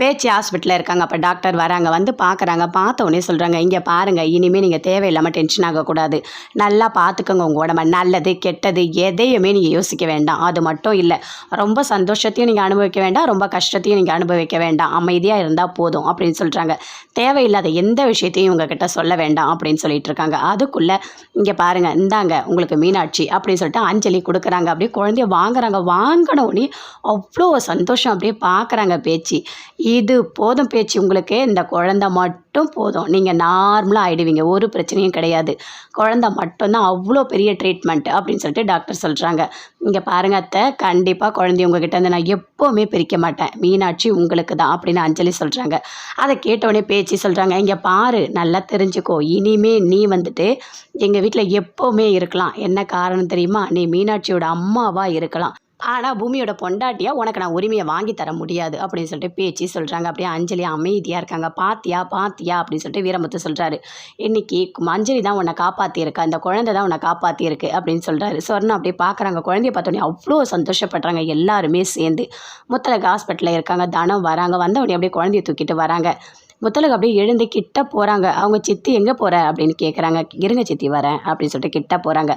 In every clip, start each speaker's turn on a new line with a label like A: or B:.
A: பேச்சு ஹாஸ்பிட்டலில் இருக்காங்க. அப்போ டாக்டர் வராங்க வந்து பார்க்குறாங்க பார்த்த உடனே சொல்கிறாங்க இங்கே பாருங்கள் இனிமேல் நீங்கள் தேவையில்லாமல் டென்ஷன் ஆகக்கூடாது. நல்லா பார்த்துக்கோங்க உங்கள் உடம்ப. நல்லது கெட்டது எதையுமே நீங்கள் யோசிக்க வேண்டாம். அது மட்டும் இல்லை ரொம்ப சந்தோஷத்தையும் நீங்கள் அனுபவிக்க வேண்டாம். ரொம்ப கஷ்டத்தையும் நீங்கள் அனுபவிக்க வேண்டாம். அமைதியாக இருந்தால் போதும் அப்படின்னு சொல்கிறாங்க தேவையில்லாத எந்த விஷயத்தையும் உங்ககிட்ட சொல்ல வேண்டாம் அப்படின்னு சொல்லிட்டு இருக்காங்க. அதுக்குள்ளே இங்கே பாருங்கள் இந்தாங்க உங்களுக்கு மீனாட்சி அப்படின்னு சொல்லிட்டு அஞ்சலி கொடுக்குறாங்க. அப்படியே குழந்தைய வாங்குறாங்க. வாங்கின உடனே அவ்வளோ சந்தோஷம். அப்படியே பார்க்குறாங்க பேச்சு. இது போதும் பேச்சு உங்களுக்கு. இந்த குழந்த மட்டும் போதும். நீங்கள் நார்மலாக ஆகிடுவீங்க ஒரு பிரச்சனையும் கிடையாது. குழந்த மட்டும்தான் அவ்வளோ பெரிய ட்ரீட்மெண்ட் அப்படின்னு சொல்லிட்டு டாக்டர் சொல்கிறாங்க இங்கே பாருங்க அத்தை. கண்டிப்பாக குழந்தைய உங்ககிட்ட வந்து நான் எப்போவுமே பிரிக்க மாட்டேன். மீனாட்சி உங்களுக்கு தான் அப்படின்னு அஞ்சலி சொல்கிறாங்க அதை கேட்டவுடனே பேச்சு சொல்கிறாங்க இங்கே பாரு நல்லா தெரிஞ்சுக்கோ. இனிமே நீ வந்துட்டு எங்கள் வீட்டில் எப்போவுமே இருக்கலாம். என்ன காரணம் தெரியுமா? நீ மீனாட்சியோட அம்மாவாக இருக்கலாம். ஆனால் பூமியோட பொண்டாட்டியாக உனக்கு நான் உரிமையை வாங்கி தர முடியாது அப்படின்னு சொல்லிட்டு பேச்சு சொல்கிறாங்க அப்படியே அஞ்சலி அமைதியாக இருக்காங்க. பாத்தியா பாத்தியா அப்படின்னு சொல்லிட்டு வீரமுத்து சொல்கிறாரு இன்னைக்கு அஞ்சலி தான் உன்னை காப்பாற்றியிருக்கு அந்த குழந்தை தான் உன்னை காப்பாற்றியிருக்கு அப்படின்னு சொல்கிறாரு சொர்ணம் அப்படியே பார்க்குறாங்க குழந்தைய பார்த்தோன்னே அவ்வளோ சந்தோஷப்படுறாங்க. எல்லாருமே சேர்ந்து முத்தலக ஹாஸ்பிட்டலில் இருக்காங்க. தனம் வராங்க. வந்தவொடனே அப்படியே குழந்தைய தூக்கிட்டு வராங்க. முத்தலகு அப்படியே எழுந்து கிட்ட போகிறாங்க அவங்க சித்தி எங்கே போகிற அப்படின்னு கேட்குறாங்க இருங்க சித்தி வரேன் அப்படின்னு சொல்லிட்டு கிட்ட போகிறாங்க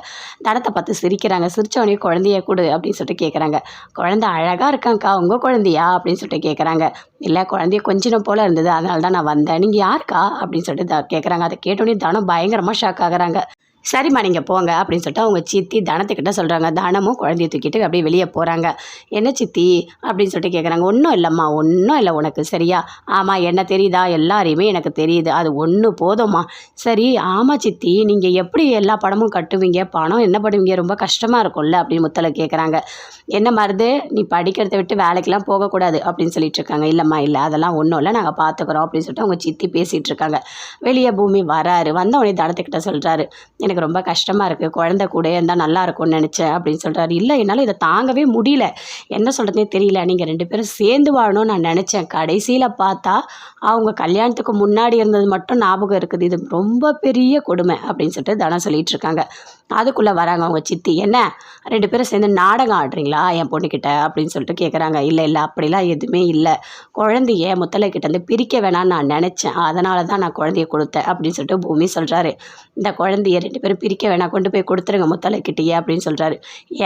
A: தனத்தை பார்த்து சிரிக்கிறாங்க. சிரிச்சவனே குழந்தைய கொடு அப்படின்னு சொல்லிட்டு கேட்குறாங்க குழந்தை அழகாக இருக்காங்க்கா உங்கள் குழந்தையா? அப்படின்னு சொல்லிட்டு கேட்குறாங்க இல்லை குழந்தைய கொஞ்சம் போல் இருந்தது. அதனால தான் நான் வந்தேன். நீங்கள் யாருக்கா? அப்படின்னு சொல்லிட்டு கேட்குறாங்க அதை கேட்டோடனே தனம் பயங்கரமாக ஷாக் ஆகுறாங்க. சரிம்மா நீங்கள் போங்க அப்படின்னு சொல்லிட்டு அவங்க சித்தி தனத்துக்கிட்ட சொல்கிறாங்க தனமும் குழந்தைய தூக்கிட்டு அப்படியே வெளியே போகிறாங்க என்ன சித்தி? அப்படின்னு சொல்லிட்டு கேட்குறாங்க ஒன்றும் இல்லைம்மா ஒன்றும் இல்லை உனக்கு சரியா? ஆமாம் என்ன தெரியுதா? எல்லாரையுமே எனக்கு தெரியுது. அது ஒன்று போதும்மா. சரி ஆமாம் சித்தி நீங்கள் எப்படி எல்லா படமும் கட்டுவீங்க? பணம் என்ன பண்ணுவீங்க? ரொம்ப கஷ்டமாக இருக்கும்ல? அப்படின்னு முத்தலை கேட்குறாங்க என்ன மருது? நீ படிக்கிறத விட்டு வேலைக்கெல்லாம் போகக்கூடாது அப்படின்னு சொல்லிட்டு இருக்காங்க. இல்லைம்மா இல்லை அதெல்லாம் ஒன்றும் இல்லை நாங்கள் பார்த்துக்குறோம் அப்படின்னு சொல்லிட்டு அவங்க சித்தி பேசிகிட்டு இருக்காங்க. வெளியே பூமி வராரு. வந்த உடனே தனத்துக்கிட்ட சொல்கிறாரு எனக்கு எனக்கு ரொம்ப கஷ்டமாக இருக்குது குழந்த கூட இருந்தால் நல்லா இருக்கும்னு நினச்சேன் அப்படின்னு சொல்கிறாரு இல்லை என்னால் இதை தாங்கவே முடியல. என்ன சொல்கிறதே தெரியல. நீங்கள் ரெண்டு பேரும் சேர்ந்து வாழணும்னு நான் நினச்சேன். கடைசியில் பார்த்தா அவங்க கல்யாணத்துக்கு முன்னாடி இருந்தது மட்டும் ஞாபகம் இருக்குது. இது ரொம்ப பெரிய கொடுமை அப்படின்னு சொல்லிட்டு தனம் சொல்லிகிட்ருக்காங்க அதுக்குள்ளே வராங்க அவங்க சித்தி. என்ன? ரெண்டு பேரும் சேர்ந்து நாடகம் ஆடுறீங்களா? என் பொண்ணுக்கிட்ட அப்படின்னு சொல்லிட்டு கேட்குறாங்க இல்லை இல்லை அப்படிலாம் எதுவுமே இல்லை. குழந்தைய முத்தலை கிட்டேருந்து பிரிக்க வேணாம்னு நான் நினச்சேன். அதனால தான் நான் குழந்தைய கொடுத்தேன் அப்படின்னு சொல்லிட்டு பூமி சொல்கிறாரு இந்த குழந்தைய ரெண்டு பேரும் பிரிக்க வேணாம் கொண்டு போய் கொடுத்துருங்க முத்தலைக்கிட்டேயே அப்படின்னு சொல்கிறாரு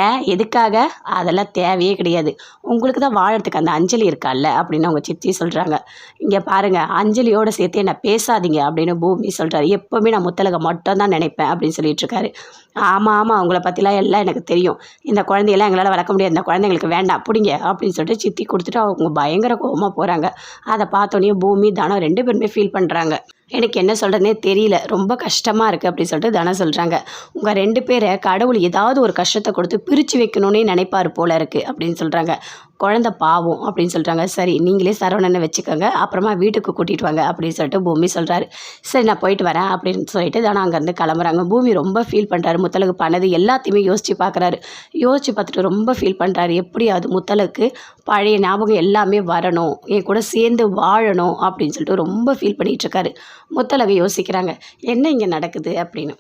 A: ஏன்? எதுக்காக? அதெல்லாம் தேவையே கிடையாது. உங்களுக்கு தான் வாழறதுக்கு அந்த அஞ்சலி இருக்கால்ல அப்படின்னு அவங்க சித்தி சொல்கிறாங்க இங்கே பாருங்கள் அஞ்சலியோடு சேர்த்து என்ன பேசாதீங்க அப்படின்னு பூமி சொல்கிறாரு எப்போவுமே நான் முத்தலகை மட்டும் தான் நினைப்பேன் அப்படின்னு சொல்லிட்டு இருக்காரு. ஆமாம் ஆமாம் அவங்கள பற்றிலாம் எல்லாம் எனக்கு தெரியும். இந்த குழந்தையெல்லாம் எங்களால் வளர்க்க முடியாது. இந்த குழந்தைங்களுக்கு வேண்டாம் பிடிங்க அப்படின்னு சொல்லிட்டு சித்தி கொடுத்துட்டு அவங்க பயங்கர கோபமாக போகிறாங்க அதை பார்த்தோன்னே பூமி தனம் ரெண்டு பேருமே ஃபீல் பண்ணுறாங்க எனக்கு என்ன சொல்கிறதுனே தெரியல. ரொம்ப கஷ்டமாக இருக்குது அப்படின்னு சொல்லிட்டு தனம் சொல்கிறாங்க உங்கள் ரெண்டு பேரை கடவுள் ஏதாவது ஒரு கஷ்டத்தை கொடுத்து பிரித்து வைக்கணுன்னே நினைப்பார் போல இருக்குது அப்படின்னு சொல்கிறாங்க குழந்த பாவம் அப்படின்னு சொல்கிறாங்க சரி நீங்களே சரவணனை வச்சுக்கோங்க. அப்புறமா வீட்டுக்கு கூட்டிகிட்டு வாங்க அப்படின்னு சொல்லிட்டு பூமி சொல்கிறாரு சரி நான் போயிட்டு வரேன் அப்படின்னு சொல்லிட்டு தானே அங்கேருந்து கிளம்புறாங்க. பூமி ரொம்ப ஃபீல் பண்ணுறாரு முத்தலுக்கு பண்ணது எல்லாத்தையுமே யோசித்து பார்க்குறாரு யோசித்து பார்த்துட்டு ரொம்ப ஃபீல் பண்ணுறாரு எப்படியாவது முத்தலுக்கு பழைய ஞாபகம் எல்லாமே வரணும். என் கூட சேர்ந்து வாழணும் அப்படின்னு சொல்லிட்டு ரொம்ப ஃபீல் பண்ணிகிட்ருக்காரு முத்தலகை யோசிக்கிறாங்க. என்ன இங்கே நடக்குது? அப்படின்னு.